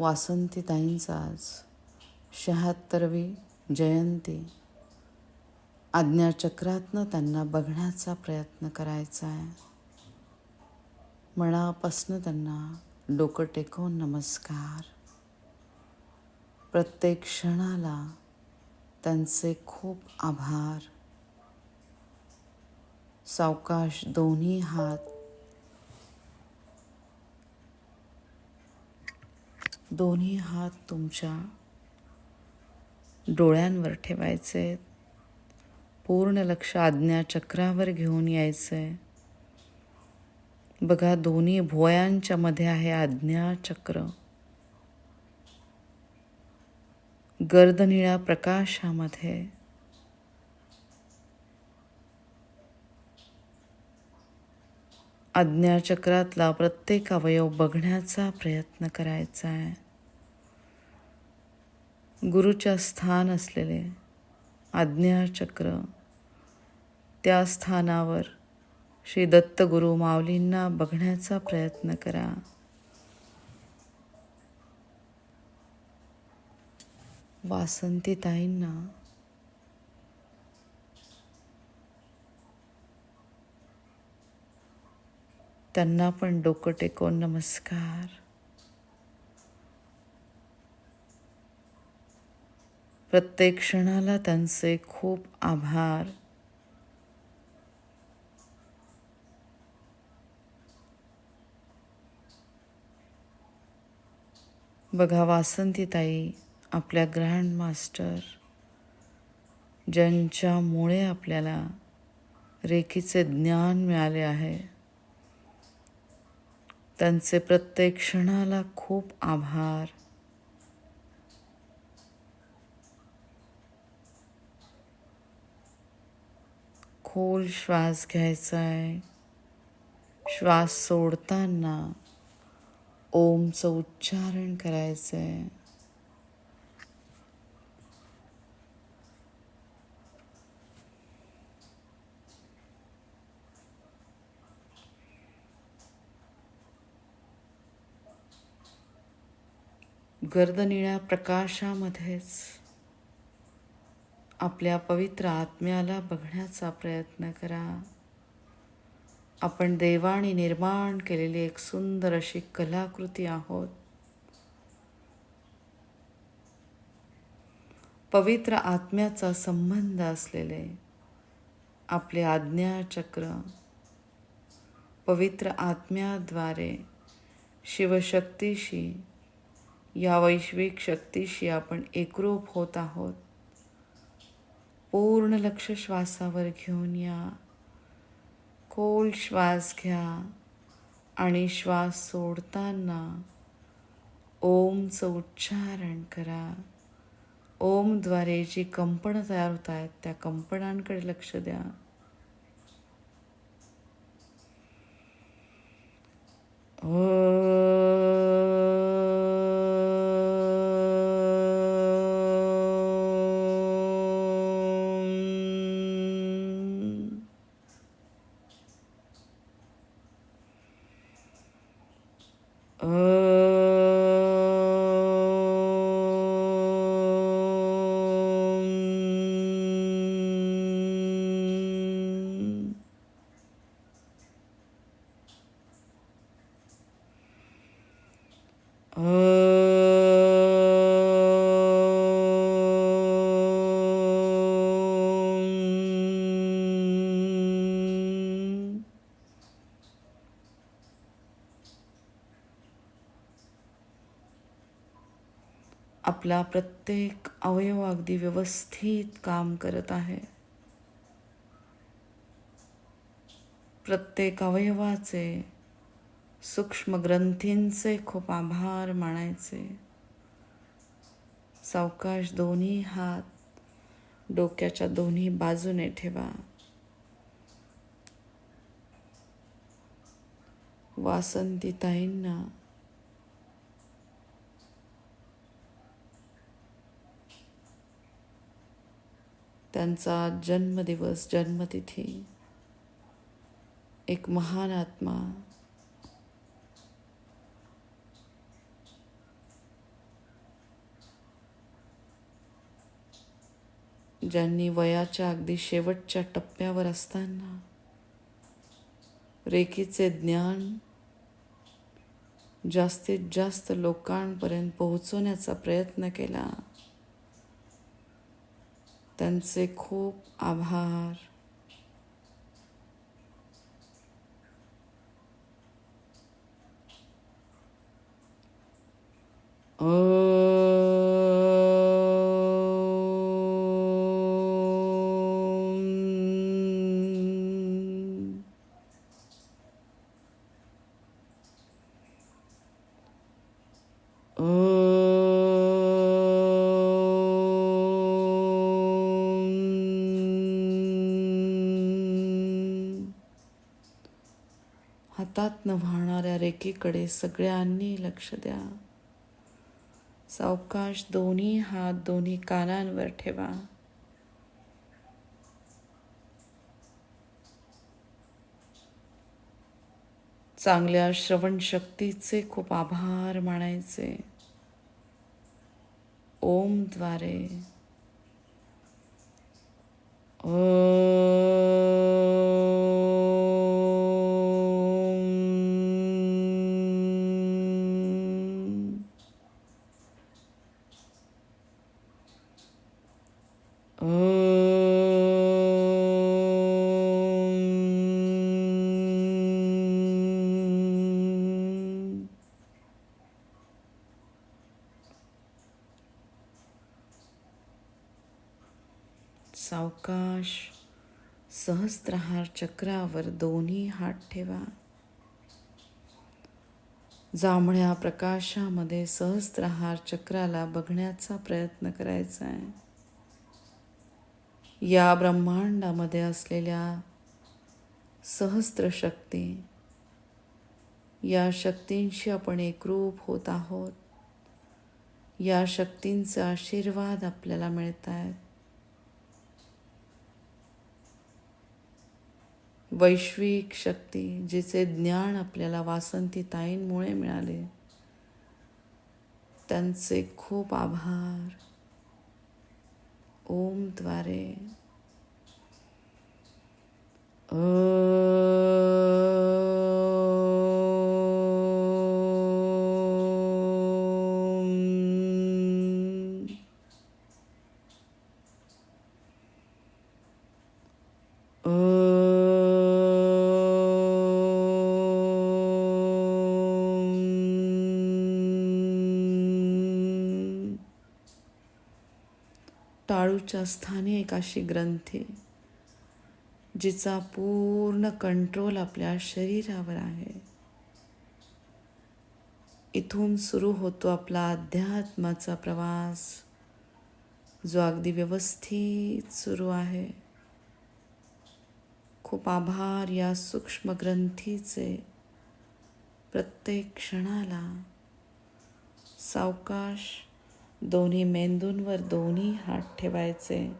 वासंतीताईंचा आज शहात्तरवी जयंती. आज्ञाचक्रातनं त्यांना बघण्याचा प्रयत्न करायचा आहे. मनापासनं त्यांना डोकं टेकवून नमस्कार. प्रत्येक क्षणाला त्यांचे खूप आभार. सावकाश दोन्ही हात दोन्ही हात तुमच्या डोळ्यांवर ठेवायचे. पूर्ण लक्ष आज्ञाचक्रावर घेऊन यायचंय बघा दोन्ही भोयांच्या मध्ये आहे आज्ञाचक्र गर्दनिळ्या प्रकाशामध्ये आज्ञाचक्रातला प्रत्येक अवयव बघण्याचा प्रयत्न करायचा आहे. गुरुच्या स्थान असलेले आज्ञाचक्र त्या स्थानावर श्री दत्तगुरु माऊलींना बघण्याचा प्रयत्न करा. वासंतीताईंना त्यांना पण डोकं टेकवून नमस्कार. प्रत्येक क्षणाला त्यांचे खूप आभार. बघा वासंतीताई आपल्या ग्रँड मास्टर ज्यांच्यामुळे आपल्याला रेखीचे ज्ञान मिळाले आहे. त्यांचे प्रत्येक क्षणाला खूप आभार. खोल श्वास घ्यायचा आहे श्वास सोडताना ओमचं उच्चारण करायचं आहे गर्दनिळ्या प्रकाशामध्येच आपल्या पवित्र आत्म्याला बघण्याचा प्रयत्न करा. आपण देवाने निर्माण केलेली एक सुंदर अशी कलाकृती आहोत. पवित्र आत्म्याचा संबंध असलेले आपले आज्ञाचक्र पवित्र आत्म्याद्वारे शिवशक्तीशी या वैश्विक शक्तीशी आपण एकरूप होत आहोत. पूर्ण लक्ष श्वासावर घेऊन या. खोल श्वास घ्या आणि श्वास सोडताना ओमचं उच्चारण करा. ओमद्वारे जी कंपनं तयार होत आहेत त्या कंपनांकडे लक्ष द्या. ओ ओम. आपला प्रत्येक अवयव अगदी व्यवस्थित काम करत आहे. प्रत्येक अवयवाचे सूक्ष्म ग्रंथींचे खूप आभार मानायचे. सावकाश दोन्ही हात डोक्याच्या दोन्ही बाजूने ठेवा. वासंतीताईंना त्यांचा जन्मदिवस जन्मतिथी. एक महान आत्मा. ज्यांनी वयाच्या अगदी शेवटच्या टप्प्यावर असताना रेखीचे ज्ञान जास्तीत जास्त लोकांपर्यंत पोहोचवण्याचा प्रयत्न केला. त्यांचे खूप आभार ओम. हातातनं वाहणाऱ्या रेखेकडे सगळ्यांनी लक्ष द्या. सावकाश दोन्ही हात दोन्ही कानांवर ठेवा. चांगल्या श्रवण शक्तीचे खूप आभार मानायचे. ओमद्वारे ओ. आकाश सहस्त्रहार चक्रावर दोन्ही हात ठेवा. जांभळ्या प्रकाशामध्ये सहस्त्रहार चक्राला बघण्याचा प्रयत्न करायचा आहे. या ब्रह्मांडामध्ये असलेल्या सहस्त्र शक्ती या शक्तींशी आपण एकरूप होत आहोत. या शक्तींचे आशीर्वाद आपल्याला मिळत आहेत वैश्विक शक्ती जिचे ज्ञान आपल्याला वासंती ताईंमुळे मिळाले त्यांचे खूप आभार ओमद्वारे ओम. टाळूच्या स्थानी एक अशी ग्रंथी जिचा पूर्ण कंट्रोल आपल्या शरीरावर आहे. इथून सुरू होतो आपला अध्यात्माचा प्रवास. जो अगदी व्यवस्थित सुरू आहे. खूप आभार या सूक्ष्म ग्रंथीचे. प्रत्येक क्षणाला सावकाश दोन्ही मेंदूंवर दोन्ही हात ठेवायचे.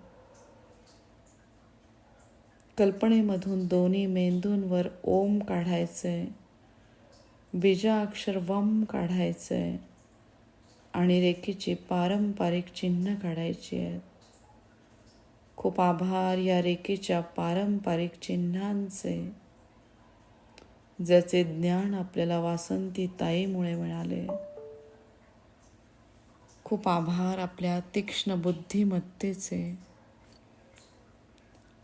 कल्पनेमधून दोन्ही मेंदूंवर ओम काढायचे. बीजाक्षर वम काढायचे आणि रेखीची पारंपरिक चिन्ह काढायची आहेत. खूप आभार या रेखेच्या पारंपरिक चिन्हांचे ज्याचे ज्ञान आपल्याला वासंती ताईमुळे मिळाले. खूप आभार आपल्या तीक्ष्ण बुद्धिमत्तेचे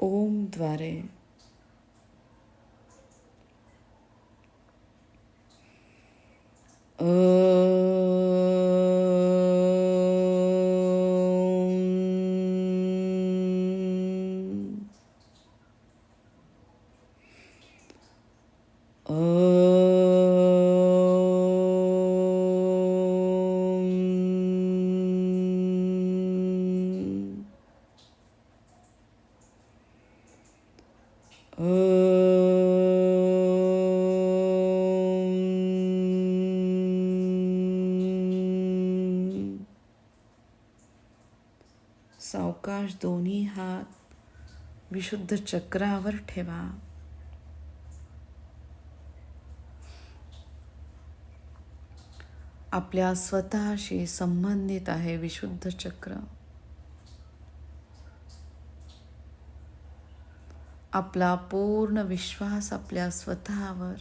ओमद्वारे ओम. दोन्ही हात विशुद्ध चक्रावर ठेवा. आपल्या स्वतःशी संबंधित आहे विशुद्ध चक्र. आपला पूर्ण विश्वास आपल्या स्वतःवर.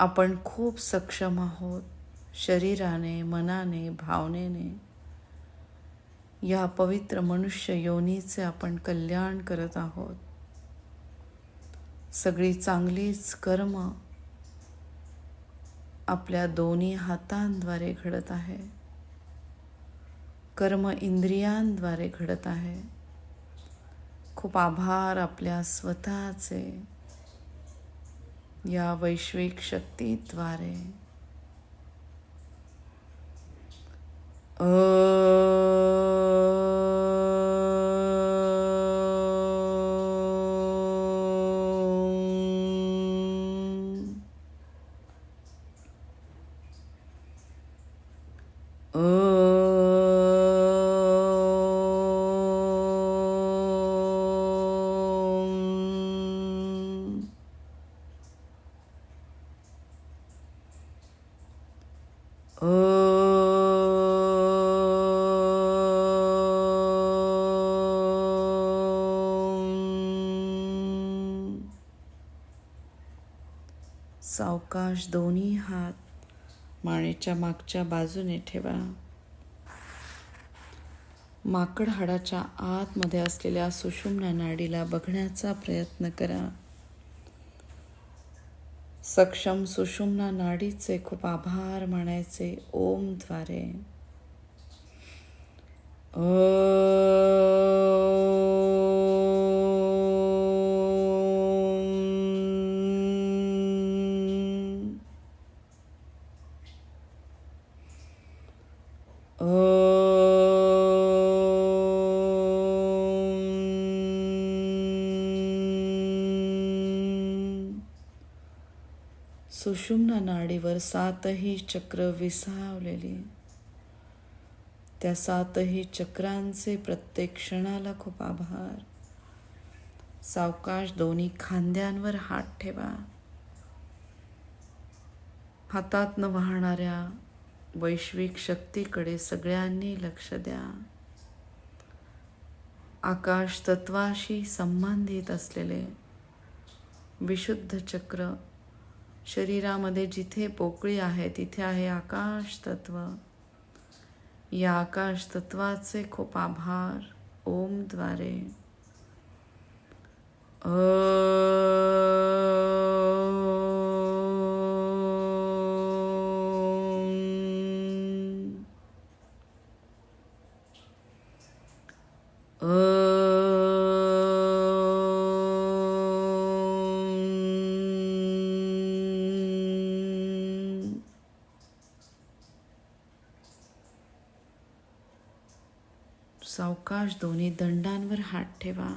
आपण खूप सक्षम आहोत शरीराने मनाने भावनेने. या पवित्र मनुष्य योनीचे आपण कल्याण करत आहोत. सगळी चांगलीच कर्म आपल्या दोन्ही हातांद्वारे घडत आहे. कर्म इंद्रियांद्वारे घडत आहे. खूप आभार आपल्या स्वतःचे या वैश्विक शक्तीद्वारे. अ ओम. ओम. सावकाश दोन्ही हात मानेच्या मागच्या बाजूने ठेवा. माकड हाडाच्या आतमध्ये असलेल्या सुषुम्ना नाडीला बघण्याचा प्रयत्न करा. सक्षम सुषुम्ना नाडीचे खूप आभार मानायचे ओमद्वारे. ओ सुषुम्ना नाडीवर सातही चक्र विसावलेली. त्या सातही चक्रांचे प्रत्येक क्षणाला खूप आभार. सावकाश दोन्ही खांद्यांवर हात ठेवा. हातात न वाहणाऱ्या वैश्विक शक्तीकडे सगळ्यांनी लक्ष द्या. आकाश तत्वाशी संबंधित असलेले विशुद्ध चक्र शरीरामध्ये जिथे पोकळी आहे, तिथे आहे आकाश तत्व या आकाश तत्वाचे खूप आभार ओमद्वारे ओम. सावकाश दोन्ही दंडांवर हात ठेवा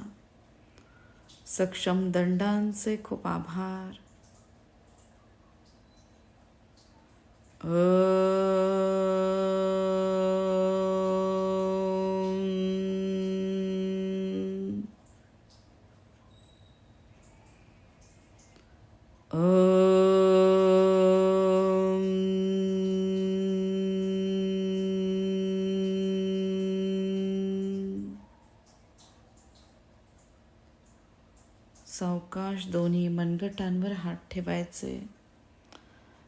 सक्षम दंडांचे खूप आभार ओम. ओम. सावकाश दोन्ही मनगटांवर हात करायचे.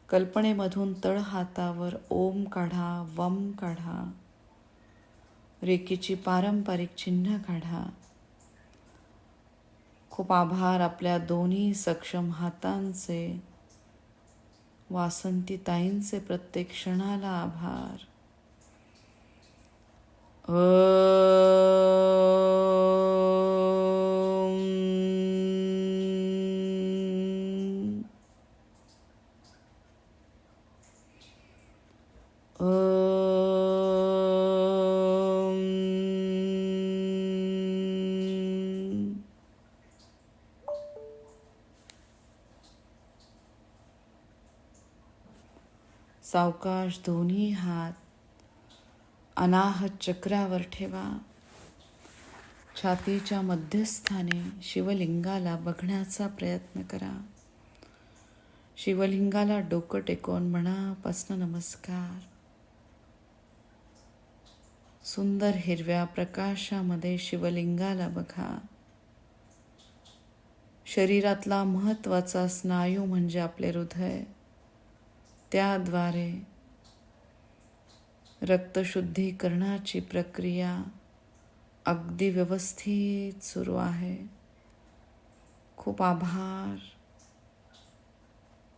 कल्पनेमधून तळ हातावर ओम काढा वम काढा. रेकीची पारंपरिक चिन्ह काढा. खूप आभार आपल्या दोन्ही सक्षम हातांचे. वासंती ताईंचे प्रत्येक क्षणाला आभार. ओ... सावकाश दोन्ही हात अनाहत चक्रावर ठेवा. छातीच्या मध्यस्थाने शिवलिंगाला बघण्याचा प्रयत्न करा. शिवलिंगाला डोकं टेकवून मनापासनं नमस्कार. सुंदर हिरव्या प्रकाशामध्ये शिवलिंगाला बघा. शरीरातला महत्त्वाचा स्नायू म्हणजे आपले हृदय. त्याद्वारे रक्तशुद्धीकरणाची प्रक्रिया अगदी व्यवस्थित सुरू आहे. खूप आभार.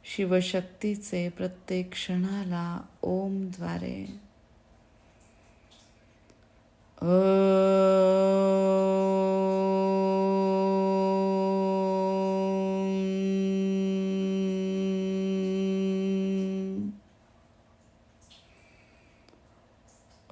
शिवशक्तीचे प्रत्येक क्षणाला ओमद्वारे ओ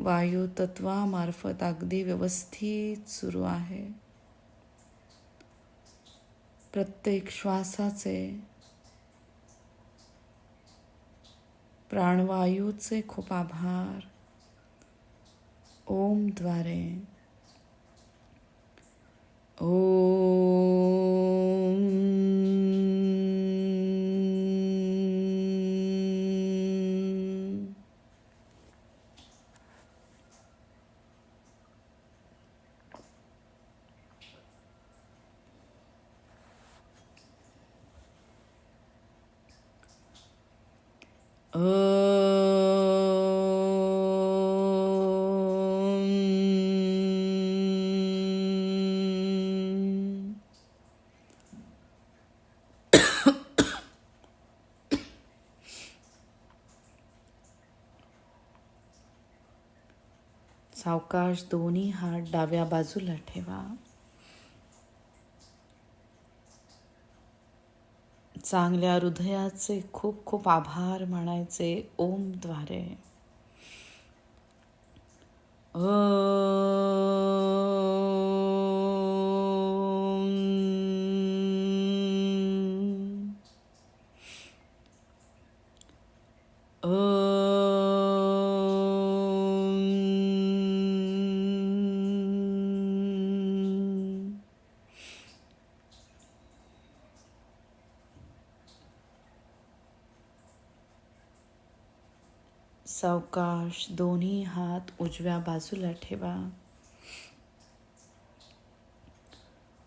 वायू तत्वामार्फत अगदी व्यवस्थित सुरू आहे. प्रत्येक श्वासाचे प्राणवायूचे खूप आभार. ओमद्वारे ओम सावकाश दोन्ही हात डाव्या बाजूला ठेवा. चांगल्या हृदयाचे खूप खूप आभार मानायचे ओमद्वारे ओ सावकाश दोन्ही हात उजव्या बाजूला ठेवा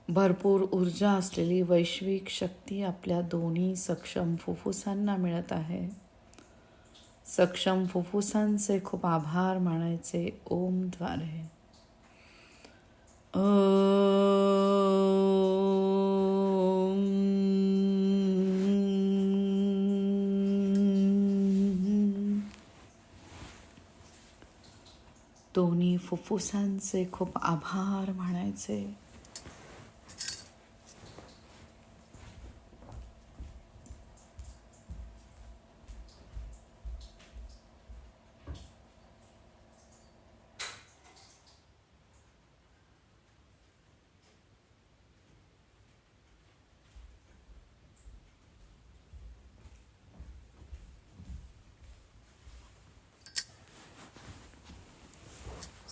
भरपूर ऊर्जा असलेली वैश्विक शक्ती आपल्या दोन्ही सक्षम फुफ्फुसांना मिळत आहे सक्षम फुफ्फुसांचे खूप आभार मानायचे ओमद्वारे ओम. दोन्ही फुफ्फुसांचे खूप आभार म्हणायचे.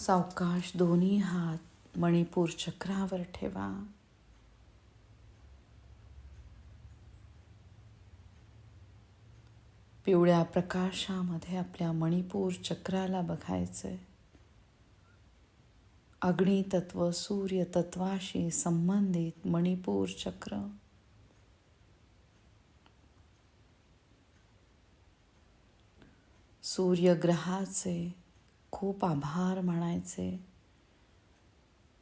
सावकाश दोन्ही हात मणिपूर चक्रावर ठेवा. पिवळ्या प्रकाशामध्ये आपल्या मणिपूर चक्राला बघायचंय. अग्नितत्व सूर्य तत्वाशी संबंधित मणिपूर चक्र. सूर्यग्रहाचे खूप आभार म्हणायचे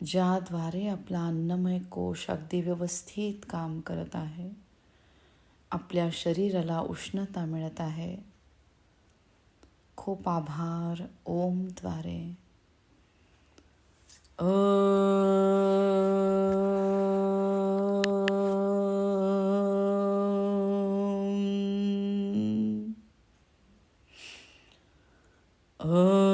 ज्याद्वारे आपला अन्नमय कोश अगदी व्यवस्थित काम करत आहे आपल्या शरीराला उष्णता मिळत आहे खूप आभार ओमद्वारे ओम.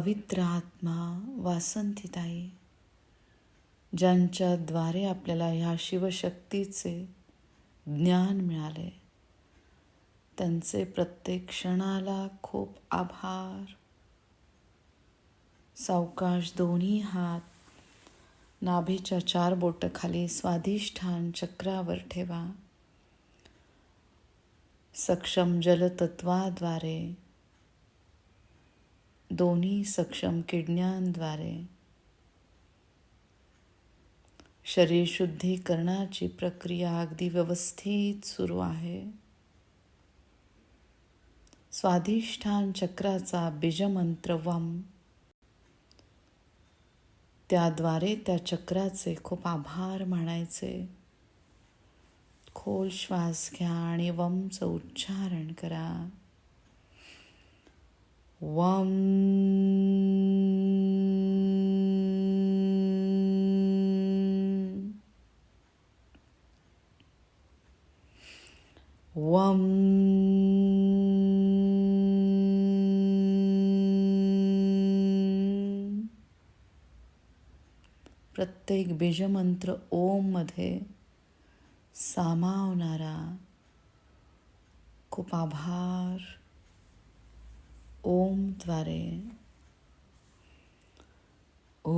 पवित्र आत्मा वासंतीताई ज्यांच्याद्वारे आपल्याला ह्या शिवशक्तीचे ज्ञान मिळाले त्यांचे प्रत्येक क्षणाला खूप आभार. सावकाश दोन्ही हात नाभीच्या चार बोटखाली स्वाधिष्ठान चक्रावर ठेवा. सक्षम जलतत्वाद्वारे दोन्ही सक्षम किडण्यांद्वारे. शरीर शुद्धीकरणाची प्रक्रिया अगदी व्यवस्थित सुरू आहे. स्वाधिष्ठान चक्राचा बीजमंत्र वम त्याद्वारे त्या चक्राचे खूप आभार मानायचे. खोल श्वास घ्या आणि वमचं उच्चारण करा. वम वम प्रत्येक बीजमंत्र ओममध्ये सामावणारा खूप आभार ओमद्वारे ओ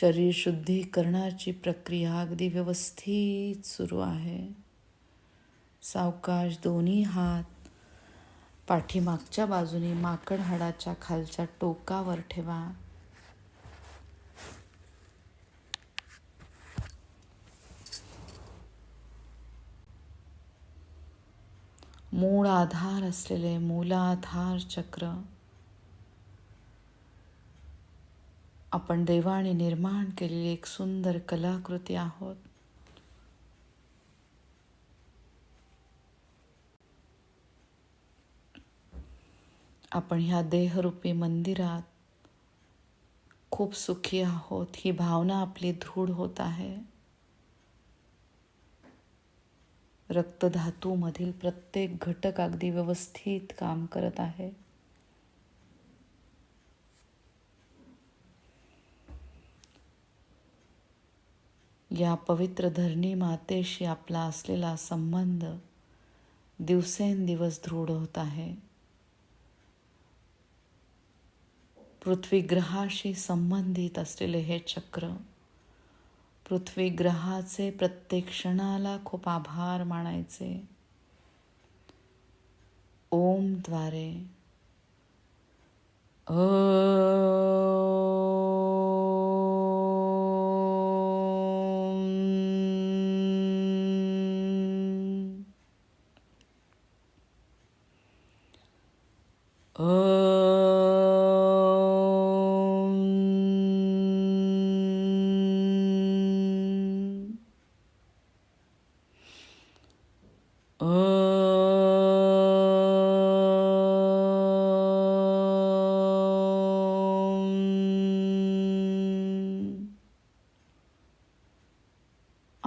शरीर शुद्धीकरणाची प्रक्रिया अगदी व्यवस्थित सुरू आहे. सावकाश दोन्ही हात पाठीमागच्या बाजूने माकड हाडाच्या खालच्या टोकावर ठेवा. मूळ आधार असलेले मूलाधार चक्र आपण देवाने निर्माण केलेली एक सुंदर कलाकृती आहोत. आपण ह्या देहरूपी मंदिरात खूप सुखी आहोत. ही भावना आपली दृढ होत आहे. रक्तधातूमधील प्रत्येक घटक अगदी व्यवस्थित काम करत आहे. या पवित्र धरणी मातेशी आपला असलेला संबंध दिवसेंदिवस दृढ होत आहे. पृथ्वी ग्रहाशी संबंधित असलेले हे चक्र पृथ्वी ग्रहाचे प्रत्येक क्षणाला खूप आभार मानायचे. ओमद्वारे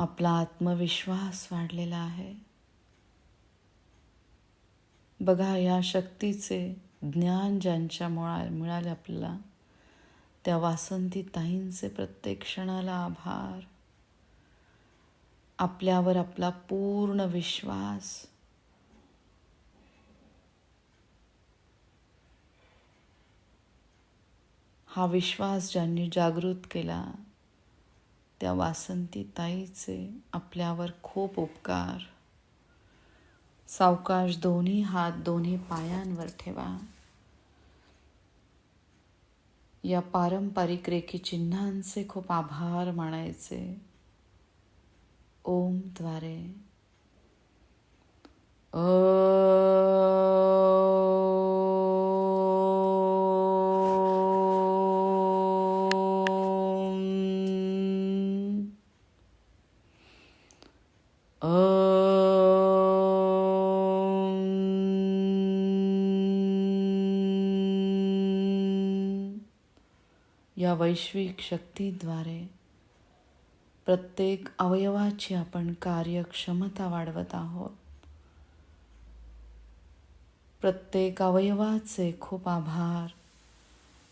आपला आत्मविश्वास वाढलेला आहे. बघा या शक्तीचे ज्ञान ज्यांच्या मुळा मिळाले आपल्याला त्या वासंती ताईंचे प्रत्येक क्षणाला आभार. आपल्यावर आपला पूर्ण विश्वास. हा विश्वास ज्यांनी जागृत केला त्या वासंती ताईचे आपल्यावर खूप उपकार. सावकाश दोन्ही हात दोन्ही पायांवर ठेवा. या पारंपरिक रेखी चिन्हांचे खूप आभार मानायचे. ओमद्वारे या वैश्विक शक्तीद्वारे प्रत्येक अवयवाची आपण कार्यक्षमता वाढवत आहोत. प्रत्येक अवयवाचे खूप आभार.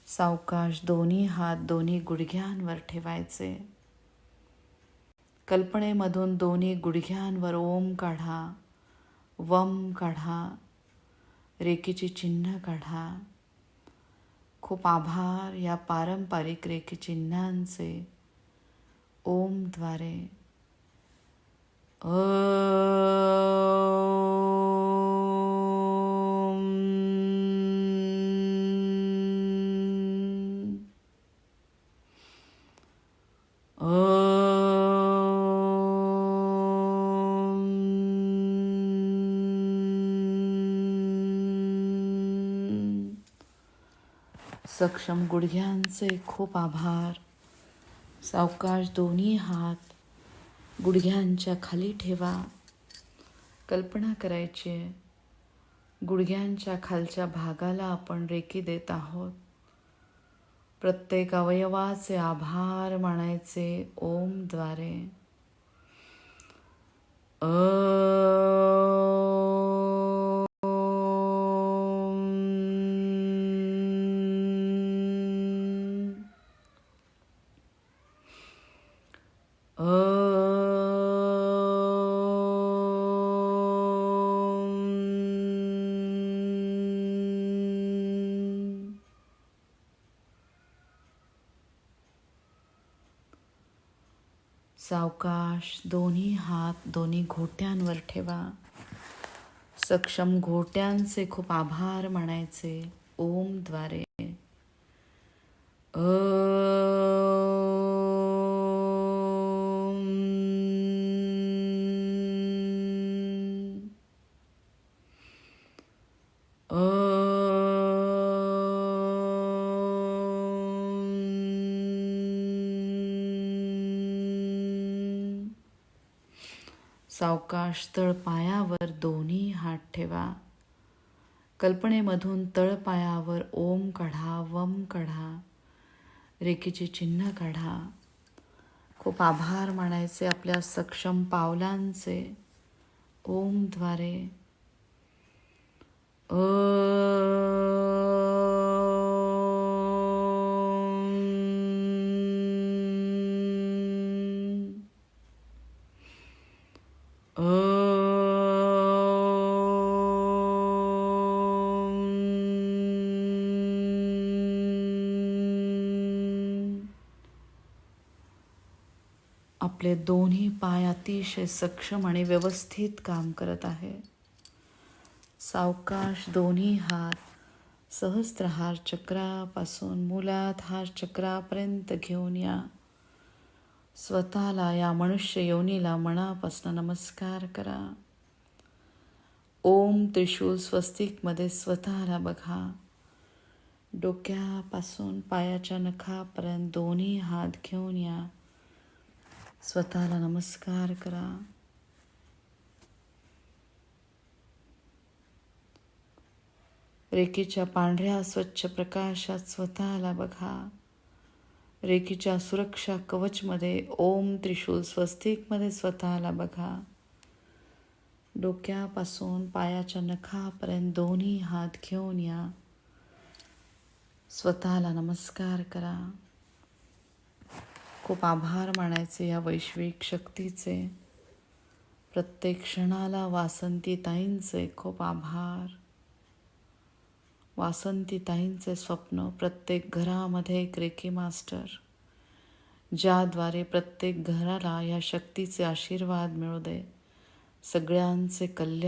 सावकाश दोन्ही हात दोन्ही गुडघ्यांवर ठेवायचे. कल्पनेमधून दोन्ही गुडघ्यांवर ओम काढा वम काढा रेकीची चिन्ह काढा. खूप आभार या पारंपरिक रेखी चिन्हांचे. ओमद्वारे अ सक्षम गुडघ्यांचे खूप आभार. सावकाश दोन्ही हात गुडघ्यांच्या खाली ठेवा. कल्पना करायची गुडघ्यांच्या खालच्या भागाला आपण रेकी देत आहोत. प्रत्येक अवयवाचे आभार मानायचे ओमद्वारे अ सावकाश दोन्ही हात दोन्ही घोट्यांवर ठेवा. सक्षम घोट्यांचे खूप आभार मानायचे. ओमद्वारे तळपायावर पायावर दोन्ही हात ठेवा. कल्पनेमधून तळपायावर ओम काढा वम काढा रेखीचे चिन्ह काढा. खूप आभार मानायचे आपल्या सक्षम पावलांचे. ओमद्वारे ओम. पाय अतिशय सक्षम आणि व्यवस्थित काम करत आहे. सावकाश दोन्ही हात सहस्त्रहार चक्रापासून मूलाधार चक्रापर्यंत घेऊन या. स्वतःला या मनुष्य योनीला मनापासून नमस्कार करा. ओम त्रिशूल स्वस्तिकमध्ये स्वतःला बघा. डोक्यापासून पायाच्या नखापर्यंत दोन्ही हात घेऊन या. स्वतःला नमस्कार करा. रेकीच्या पांढऱ्या स्वच्छ प्रकाशात स्वतःला बघा. रेकीच्या सुरक्षा कवचमध्ये ओम त्रिशूल स्वस्तिकमध्ये स्वतःला बघा. डोक्यापासून पायाच्या नखापर्यंत दोन्ही हात घेऊन या. स्वतःला नमस्कार करा. खूप आभार मानायचे या वैश्विक शक्तीचे. प्रत्येक क्षणाला वासंती ताईंचे खूप आभार. वासंती ताईंचे स्वप्न प्रत्येक घरामध्ये एक रेकी मास्टर ज्याद्वारे प्रत्येक घराला या शक्तीचे आशीर्वाद मिळू दे. सगळ्यांचे कल्याण